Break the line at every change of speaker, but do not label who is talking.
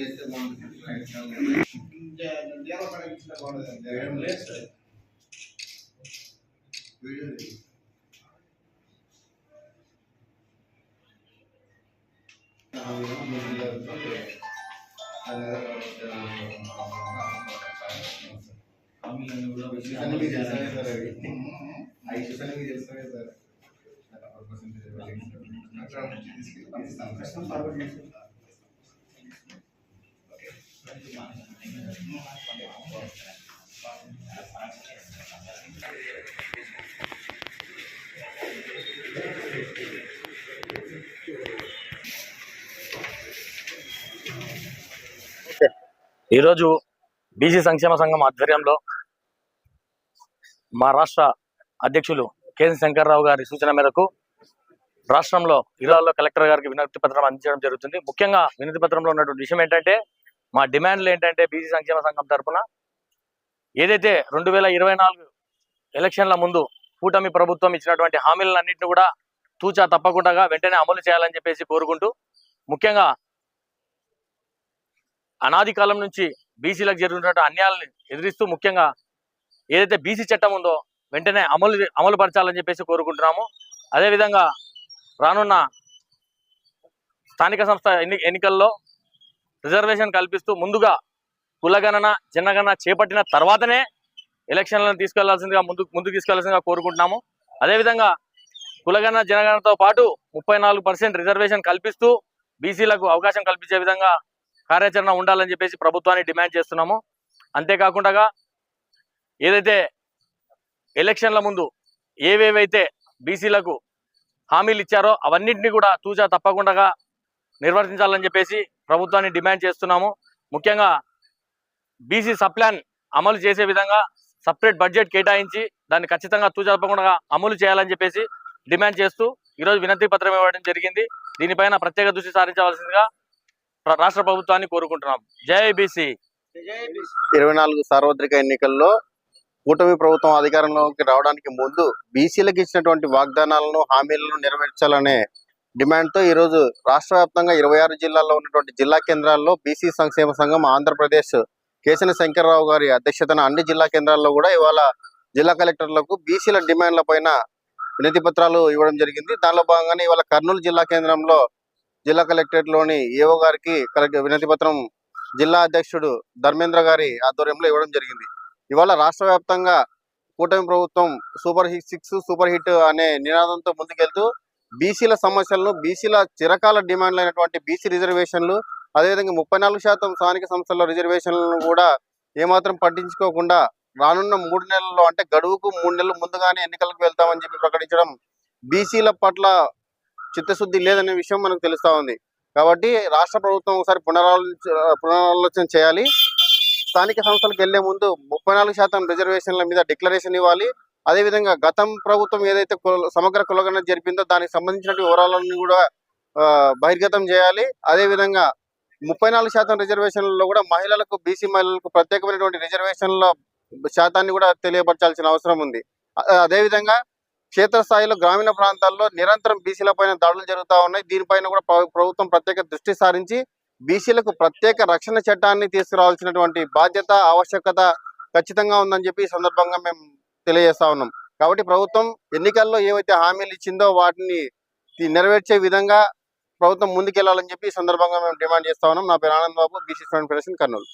వేస్తే బాగుంటుంది ఇష్యూస్ అన్ని మీకు తెలుసనే సార్. అట్లా తీసుకెళ్ళి పంపిస్తాను
ఈరోజు బీసీ సంక్షేమ సంఘం ఆధ్వర్యంలో మా రాష్ట్ర అధ్యక్షులు కేసీ శంకర్రావు గారి సూచన మేరకు రాష్ట్రంలో జిల్లాలో కలెక్టర్ గారికి వినతి పత్రం అందించడం జరుగుతుంది. ముఖ్యంగా వినతి పత్రంలో ఉన్నటువంటి విషయం ఏంటంటే మా డిమాండ్లు ఏంటంటే బీసీ సంక్షేమ సంఘం తరపున ఏదైతే రెండు వేల ఇరవై నాలుగు ఎలక్షన్ల ముందు కూటమి ప్రభుత్వం ఇచ్చినటువంటి హామీలన్నింటినీ కూడా తూచా తప్పకుండా వెంటనే అమలు చేయాలని చెప్పేసి కోరుకుంటూ ముఖ్యంగా అనాది కాలం నుంచి బీసీలకు జరుగుతున్న అన్యాయాలను ఎదిరిస్తూ ముఖ్యంగా ఏదైతే బీసీ చట్టం ఉందో వెంటనే అమలు అమలు పరచాలని చెప్పేసి కోరుకుంటున్నాము. అదేవిధంగా రానున్న స్థానిక సంస్థ ఎన్ని ఎన్నికల్లో రిజర్వేషన్ కల్పిస్తూ ముందుగా కులగణన జనగణన చేపట్టిన తర్వాతనే ఎలక్షన్లను తీసుకెళ్ళాల్సిందిగా ముందు ముందుకు తీసుకెళ్ళాల్సిందిగా కోరుకుంటున్నాము. అదేవిధంగా కులగణన జనగణనతో పాటు ముప్పై నాలుగు పర్సెంట్ రిజర్వేషన్ కల్పిస్తూ బీసీలకు అవకాశం కల్పించే విధంగా కార్యాచరణ ఉండాలని చెప్పేసి ప్రభుత్వాన్ని డిమాండ్ చేస్తున్నాము. అంతేకాకుండా ఏదైతే ఎలక్షన్ల ముందు ఏవేవైతే బీసీలకు హామీలు ఇచ్చారో అవన్నింటినీ కూడా తూచా తప్పకుండా నిర్వర్తించాలని చెప్పేసి ప్రభుత్వాన్ని డిమాండ్ చేస్తున్నాము. ముఖ్యంగా బీసీ సప్లాన్ అమలు చేసే విధంగా సపరేట్ బడ్జెట్ కేటాయించి దాన్ని ఖచ్చితంగా తూచా అమలు చేయాలని చెప్పేసి డిమాండ్ చేస్తూ ఈరోజు వినతి పత్రం ఇవ్వడం జరిగింది. దీనిపైన ప్రత్యేక దృష్టి సారించవలసిందిగా రాష్ట్ర ప్రభుత్వాన్ని కోరుకుంటున్నాం. జై బీసీ
ఇరవై నాలుగు సార్వత్రిక ఎన్నికల్లో కూటమి ప్రభుత్వం అధికారంలోకి రావడానికి ముందు బీసీలకు ఇచ్చినటువంటి వాగ్దానాలను హామీలను నెరవేర్చాలనే డిమాండ్తో ఈరోజు రాష్ట్ర వ్యాప్తంగా ఇరవై ఆరు జిల్లాల్లో ఉన్నటువంటి జిల్లా కేంద్రాల్లో బీసీ సంక్షేమ సంఘం ఆంధ్రప్రదేశ్ కేసన శంకర్రావు గారి అధ్యక్షతన అన్ని జిల్లా కేంద్రాల్లో కూడా ఇవాళ జిల్లా కలెక్టర్లకు బీసీల డిమాండ్ల పైన వినతి పత్రాలు ఇవ్వడం జరిగింది. దానిలో భాగంగానే ఇవాళ కర్నూలు జిల్లా కేంద్రంలో జిల్లా కలెక్టరేట్లోని ఏఓ గారికి కలెక్టర్ వినతి పత్రం జిల్లా అధ్యక్షుడు ధర్మేంద్ర గారి ఆధ్వర్యంలో ఇవ్వడం జరిగింది. ఇవాళ రాష్ట్ర వ్యాప్తంగా కూటమి ప్రభుత్వం super hit six super hit అనే నినాదంతో ముందుకెళ్తూ బీసీల సమస్యలను బీసీల చిరకాల డిమాండ్లు అయినటువంటి బీసీ రిజర్వేషన్లు అదేవిధంగా ముప్పై నాలుగు శాతం స్థానిక సంస్థల రిజర్వేషన్లను కూడా ఏమాత్రం పట్టించుకోకుండా రానున్న మూడు నెలల్లో అంటే గడువుకు మూడు నెలలు ముందుగానే ఎన్నికలకు వెళ్తామని చెప్పి ప్రకటించడం బీసీల పట్ల చిత్తశుద్ధి లేదనే విషయం మనకు తెలుస్తా ఉంది. కాబట్టి రాష్ట్ర ప్రభుత్వం ఒకసారి పునరాలోచన పునరాలోచన చేయాలి. స్థానిక సంస్థలకు వెళ్ళే ముందు ముప్పై నాలుగు శాతం రిజర్వేషన్ల మీద డిక్లరేషన్ ఇవ్వాలి. అదేవిధంగా గతం ప్రభుత్వం ఏదైతే సమగ్ర కులగణన జరిపిందో దానికి సంబంధించిన వివరాలన్నీ కూడా బహిర్గతం చేయాలి. అదేవిధంగా ముప్పై నాలుగు శాతం రిజర్వేషన్లలో కూడా మహిళలకు బీసీ మహిళలకు ప్రత్యేకమైనటువంటి రిజర్వేషన్ల శాతాన్ని కూడా తెలియపరచాల్సిన అవసరం ఉంది. అదేవిధంగా క్షేత్రస్థాయిలో గ్రామీణ ప్రాంతాల్లో నిరంతరం బీసీల పైన దాడులు జరుగుతూ ఉన్నాయి. దీనిపైన కూడా ప్రభుత్వం ప్రత్యేక దృష్టి సారించి బీసీలకు ప్రత్యేక రక్షణ చట్టాన్ని తీసుకురావాల్సినటువంటి బాధ్యత ఆవశ్యకత ఖచ్చితంగా ఉందని చెప్పి ఈ సందర్భంగా మేము తెలియజేస్తా ఉన్నాం. కాబట్టి ప్రభుత్వం ఎన్నికల్లో ఏవైతే హామీలు ఇచ్చిందో వాటిని నెరవేర్చే విధంగా ప్రభుత్వం ముందుకెళ్ళాలని చెప్పి ఈ సందర్భంగా మేము డిమాండ్ చేస్తా ఉన్నాం. నా పేరు Anand Babu BC student federation Kurnool.